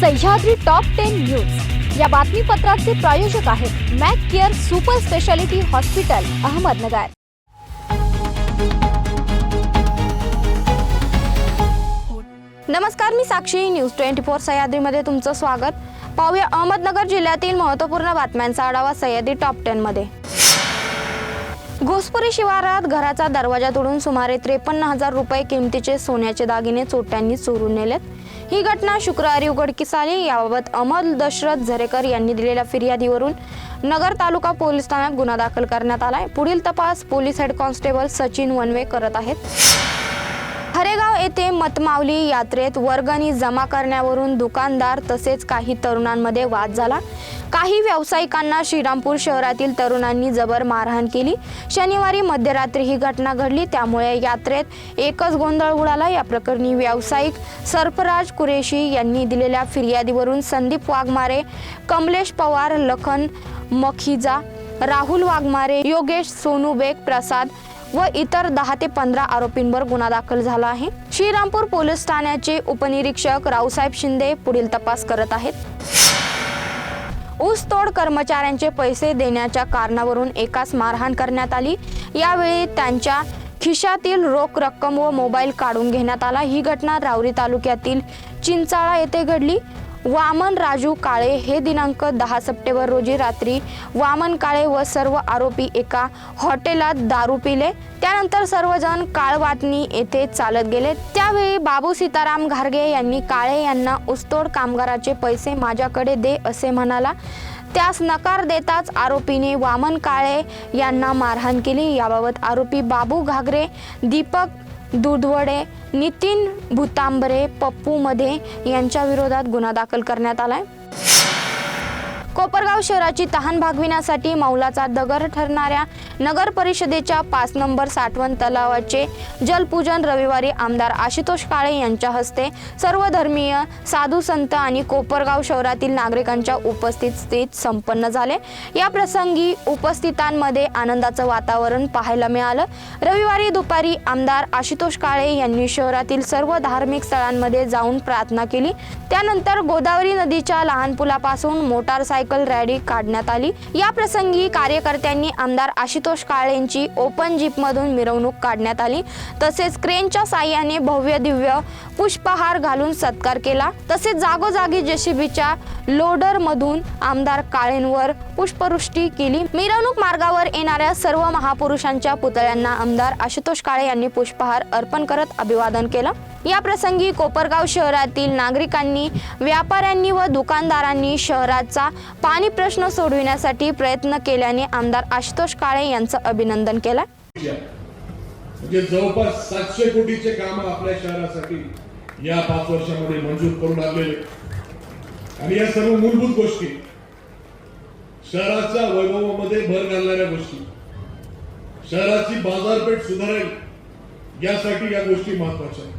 Sahyadri top ten news या बातमीपत्राचे प्रायोजक आहेत Mac care super speciality hospital Ahmednagar. नमस्कार मी साक्षी. न्यूज ट्वेंटी फोर सह्याद्रीमध्ये तुमचं स्वागत. पाहूया अहमदनगर जिल्ह्यातील महत्त्वपूर्ण बातम्यांचा आढावा सह्याद्री टॉप टेनमध्ये घोसपुरी शिवारात घराचा दरवाजा तोडून सुमारे त्रेपन्न हजार रुपये किमतीचे सोन्याचे दागिने चोरट्यांनी चोरून नेलेत. ही घटना शुक्रवारी उघडकीस आली याबाबत अमल दशरथ झरेकर यांनी दिलेल्या फिर्यादीवरून नगर तालुका पोलीस ठाण्यात गुन्हा दाखल करण्यात आलाय. पुढील तपास police head constable Sachin Wanve करत आहेत. हरेगाव येथे मतमावली यात्रेत वर्गणी जमा करण्यावरून दुकानदार तसेच काही तरुणांमध्ये वाद झाला. काही व्यावसायिकांना श्रीरामपूर शहरातील तरुणांनी जबर मारहाण केली. शनिवारी मध्यरात्री ही घटना घडली. त्यामुळे यात्रेत एकच गोंधळ उडाला. या प्रकरणी व्यावसायिक सर्फराज कुरेशी यांनी दिलेल्या फिर्यादीवरून संदीप वाघमारे कमलेश पवार लखन मखिजा राहुल वाघमारे योगेश सोनूबेग प्रसाद व इतर दहा ते पंधरा आरोपींवर गुन्हा दाखल झाला आहे. श्रीरामपूर पोलीस ठाण्याचे उपनिरीक्षक रावसाहेब शिंदे पुढील तपास करत आहेत. ऊसतोड कर्मचाऱ्यांचे पैसे देण्याच्या कारणावरून एकाच मारहाण करण्यात आली. यावेळी त्यांच्या खिशातील रोख रक्कम व मोबाईल काढून घेण्यात आला. ही घटना रावरी तालुक्यातील चिंचाळा येथे घडली. वामन राजू काळे हे दिनांक दहा सप्टेंबर रोजी रात्री वामन काळे व सर्व आरोपी एका हॉटेलात दारू पिले. त्यानंतर सर्वजण काळवातनी येथे चालत गेले. त्यावेळी बाबू सीताराम घारगे यांनी काळे यांना ऊसतोड कामगाराचे पैसे माझ्याकडे दे असे म्हणाला. त्यास नकार देताच आरोपीने वामन काळे यांना मारहाण केली. याबाबत आरोपी बाबू घागरे दीपक दुधवडे नितीन भुतांबरे पप्पू मध्ये यांच्या विरोधात गुन्हा दाखल करण्यात आला आहे कोपरगाव शहराची तहान भागविण्यासाठी मौलाचा दगड ठरणाऱ्या नगर परिषदेच्या पाच नंबर साठवण तलावाचे जलपूजन रविवारी आमदार आशुतोष काळे यांच्या हस्ते सर्वधर्मीय साधू संत आणि कोपरगाव शहरातील नागरिकांच्या उपस्थितीत संपन्न झाले. या प्रसंगी उपस्थितांमध्ये आनंदाचं वातावरण पाहायला मिळालं. रविवारी दुपारी आमदार आशुतोष काळे यांनी शहरातील सर्व धार्मिक स्थळांमध्ये जाऊन प्रार्थना केली. त्यानंतर गोदावरी नदीच्या लहान पुलापासून मोटारसायकल रॅली काढण्यात आली. या प्रसंगी कार्यकर्त्यांनी आमदार आशुतोष काळेंची ओपन जीपमधून मिरवणूक काढण्यात आली. तसेच क्रेनच्या साह्याने भव्य दिव्य पुष्पहार घालून सत्कार केला. तसेच जागोजागी जेसीबीच्या लोडर मधून आमदार काळेंवर पुष्पवृष्टी केली. मिरवणूक मार्गावर येणाऱ्या सर्व महापुरुषांच्या पुतळ्यांना आमदार आशुतोष काळे यांनी पुष्पहार अर्पण करत अभिवादन केलं. या प्रसंगी कोपरगाव शहरातील नागरिकांनी व्यापाऱ्यांनी व दुकानदारांनी शहराचा पाणी प्रश्न सोडविण्यासाठी प्रयत्न केल्याने आमदार आशुतोष काळे यांचं अभिनंदन केलं. म्हणजे जवळपास सातशे कोटीचे काम आपल्या शहरासाठी या पाच वर्षामध्ये मंजूर करून आलेले. आणि या सर्व मूलभूत गोष्टी शहराच्या वैभवामध्ये भर घालणाऱ्या गोष्टी शहराची बाजारपेठ सुधारेल यासाठी या गोष्टी महत्त्वाच्या आहेत.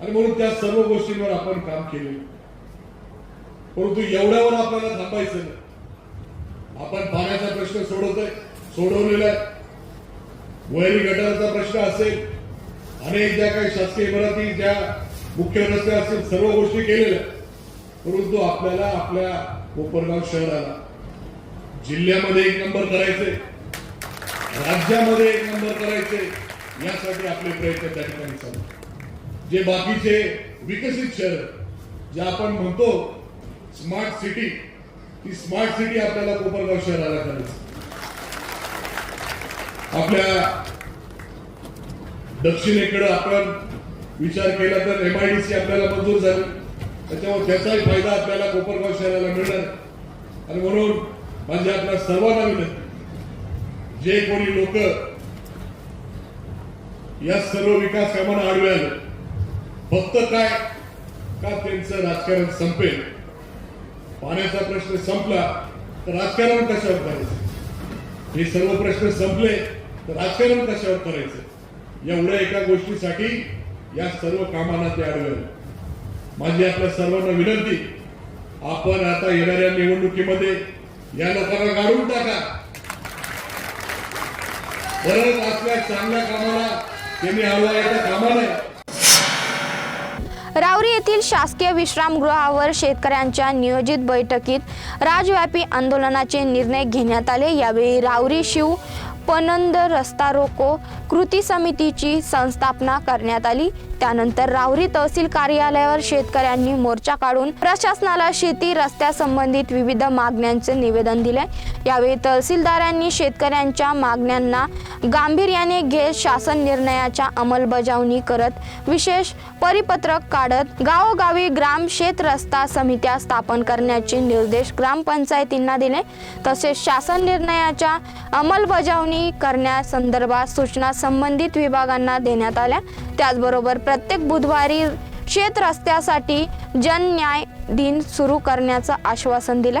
आणि म्हणून त्या सर्व गोष्टींवर आपण काम केले. परंतु एवढ्यावर आपल्याला थांबायचं नाही. आपण पाण्याचा प्रश्न सोडवतोय सोडवलेला आहे. वैरी गटाराचा प्रश्न असेल अनेक ज्या काही शासकीय इमारती ज्या मुख्य रस्ते असतील सर्व गोष्टी केलेल्या परंतु आपल्याला आपल्या कोपरगाव शहराला जिल्ह्यामध्ये एक नंबर करायचे राज्यामध्ये एक नंबर करायचे यासाठी आपले प्रयत्न त्या ठिकाणी चालू जे बाकीचे विकसित शहर जे आपण म्हणतो स्मार्ट सिटी ती स्मार्ट सिटी आपल्याला कोपरगाव शहराला करायची आपल्या दक्षिणेकडे आपण विचार केला तर एमआयडीसी आपल्याला मंजूर झाली. त्याच्यामुळे त्याचाही फायदा आपल्याला कोपरगाव शहराला मिळणार. आणि म्हणून म्हणजे आपल्या सर्वांना विनंती जे कोणी लोक या सर्व विकास कामांना आडवे आले फक्त काय का त्यांचं राजकारण संपेल? पाण्याचा प्रश्न संपला तर राजकारण कशावर करायचं? हे सर्व प्रश्न संपले तर राजकारण कशावर करायचं? एवढ्या एका गोष्टीसाठी या सर्व कामांना ते आडवे माझी आपल्या सर्वांना विनंती आपण आता येणाऱ्या निवडणुकीमध्ये या लोकांना काढून टाका. गरज असल्या चांगल्या कामाला त्यांनी हवा येता कामा नये रावरी येथील शासकीय विश्रामगृहावर शेतकऱ्यांच्या नियोजित बैठकीत राजव्यापी आंदोलनाचे निर्णय घेण्यात आले. यावेळी रावरी शिव पनंद रस्ता रोको कृती समितीची संस्थापना करण्यात आली. त्यानंतर रावरी तहसील कार्यालयावर शेतकऱ्यांनी मोर्चा काढून प्रशासनाला शेती रस्त्यासंबंधित विविध मागण्यांचे निवेदन दिले यावेळी तहसीलदारांनी शेतकऱ्यांच्या मागण्यांना गांभीर्याने घेत शासन निर्णयाच्या अंमलबजावणी करत विशेष परिपत्रक काढत गावोगावी ग्राम शेत रस्ता समित्या स्थापन करण्याचे निर्देश ग्रामपंचायतींना दिले. तसेच शासन निर्णयाच्या अंमलबजावणी करण्यासंदर्भात सूचना संबंधित विभागांना देण्यात आल्या. त्याचबरोबर प्रत्येक बुधवारी शेत रस्त्यासाठी जनन्याय दिन सुरू करण्याचं आश्वासन दिलं.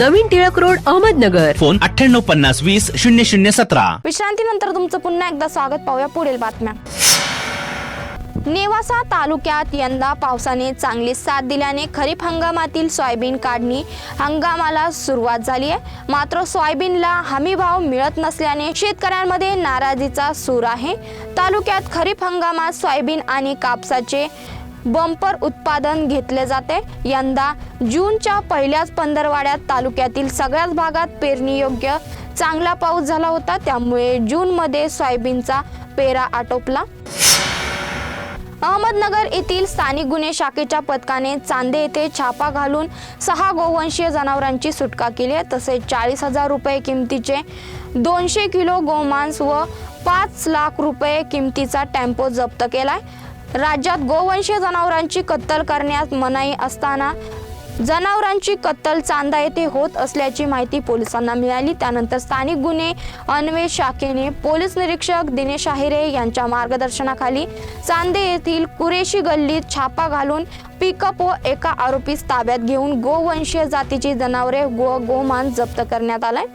नवीन टिळक रोड अहमदनगर. फोन अठ्ठ्याण्णव पन्नास वीस शून्य शून्य सतरा. विश्रांतीनंतर तुमचं पुन्हा एकदा स्वागत पाहूया पुढील बातम्या. नेवासा तालुक्यात यंदा पावसाने चांगली साथ दिल्याने खरीप हंगामातील सोयाबीन काढणी हंगामाला सुरुवात झाली आहे. मात्र सोयाबीनला हमी भाव मिळत नसल्याने शेतकऱ्यांमध्ये नाराजीचा सूर आहे. तालुक्यात खरीप हंगामात सोयाबीन आणि कापसाचे बंपर उत्पादन घेतले जाते. यंदा जूनच्या पहिल्याच पंधरवाड्यात तालुक्यातील सगळ्याच भागात पेरणीयोग्य चांगला पाऊस झाला होता. त्यामुळे जूनमध्ये सोयाबीनचा पेरा आटोपला. अहमदनगर येथील स्थानिक गुन्हे शाखेच्या पथकाने चांदे येथे छापा घालून सहा गोवंशीय जनावरांची सुटका केली आहे. तसेच चाळीस हजार रुपये किमतीचे दोनशे किलो गोमांस व पाच लाख रुपये किमतीचा टेम्पो जप्त केलाय. राज्यात गोवंशीय जनावरांची कत्तल करण्यास मनाई असताना जनावरांची कत्तल चांदा येथे होत असल्याची माहिती पोलिसांना मिळाली. त्यानंतर स्थानिक गुन्हे अन्वेष शाखेने पोलीस निरीक्षक दिनेश आहिरे यांच्या मार्गदर्शनाखाली चांदे येथील कुरेशी गल्लीत छापा घालून पिकअप व एका आरोपीस ताब्यात घेऊन गोवंशीय जातीची जनावरे व गोमान जप्त करण्यात आलाय.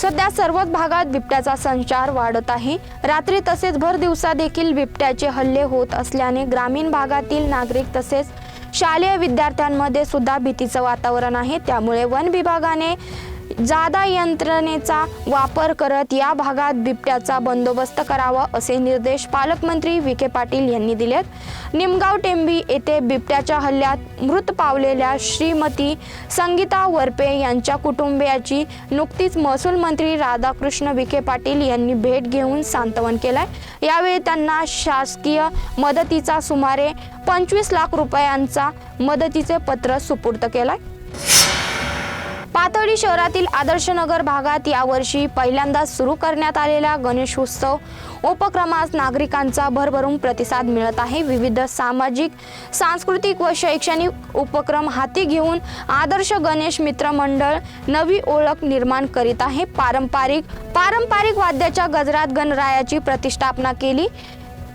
सध्या सर्वच भागात बिबट्याचा संचार वाढत आहे. रात्री तसेच भर दिवसा देखील बिबट्याचे हल्ले होत असल्याने ग्रामीण भागातील नागरिक तसेच शालेय विद्यार्थ्यांमध्ये सुद्धा भीतीचं वातावरण आहे. त्यामुळे वन विभागाने जादा यंत्रणेचा वापर करत या भागात बिबट्याचा बंदोबस्त करावा असे निर्देश पालकमंत्री विखे पाटील यांनी दिलेत. निमगाव टेंबी येथे बिबट्याच्या हल्ल्यात मृत पावलेल्या श्रीमती संगीता वरपे यांच्या कुटुंबियाची नुकतीच महसूल मंत्री राधाकृष्ण विखे पाटील यांनी भेट घेऊन सांत्वन केलंय. यावेळी त्यांना शासकीय मदतीचा सुमारे पंचवीस लाख रुपयांचा मदतीचे पत्र सुपूर्द केलंय. पाथर्डी शहरातील आदर्शनगर भागात यावर्षी पहिल्यांदाच सुरू करण्यात आलेल्या गणेशोत्सव उपक्रमास नागरिकांचा भरभरून प्रतिसाद मिळत आहे. विविध सामाजिक सांस्कृतिक व शैक्षणिक उपक्रम हाती घेऊन आदर्श गणेश मित्र मंडळ नवी ओळख निर्माण करीत आहे. पारंपरिक पारंपरिक वाद्याच्या गजरात गणरायाची प्रतिष्ठापना केली.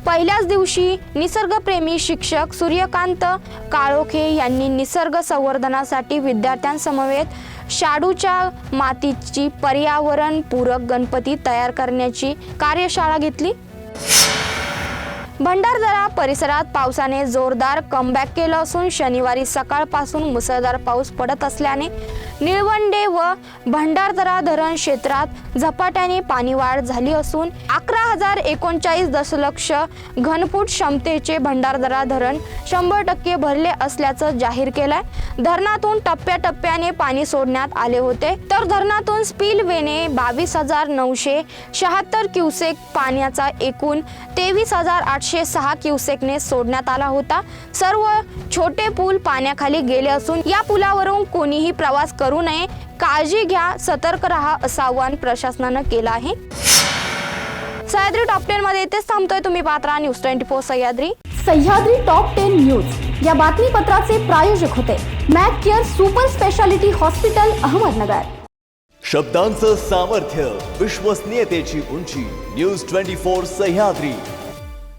पहिल्याच दिवशी निसर्गप्रेमी शिक्षक सूर्यकांत काळोखे यांनी निसर्ग संवर्धनासाठी विद्यार्थ्यांसमवेत शाडूच्या मातीची पर्यावरणपूरक गणपती तयार करण्याची कार्यशाळा घेतली. भंडारदरा परिसरात पावसाने जोरदार कमबॅक केलं असून शनिवारी सकाळपासून मुसळधार पाऊस पडत असल्याने निळवंडे व भंडारदरा धरण क्षेत्रात झपाट्याने पाणीवाढ झाली असून अकरा हजार एकोणचाळीस दशलक्ष घनफूट क्षमतेचे भंडारदरा धरण शंभर टक्के भरले असल्याचं जाहीर केलंय. धरणातून टप्प्याटप्प्याने पाणी सोडण्यात आले होते. तर धरणातून स्पील वेने बावीस हजार नऊशे शहात्तर क्युसेक पाण्याचा एकूण तेवीस हजार आठशे सहा क्युसेकने सोडण्यात आला होता. सर्व छोटे पूल पाण्याखाली गेले असून या पुलावरून कोणीही प्रवास करू नये. काळजी घ्या सतर्क राहा असं आवाहन प्रशासनानं केलं आहे. सह्याद्री टॉप टेन मध्ये इथेच थांबतोय. तुम्ही Patra news twenty four Sahyadri. Sahyadri top ten news. या बातमीपत्राचे प्रायोजक होते Mac care super speciality hospital Ahmednagar. शब्दांचं सामर्थ्य विश्वसनीयतेची उंची. News twenty four Sahyadri.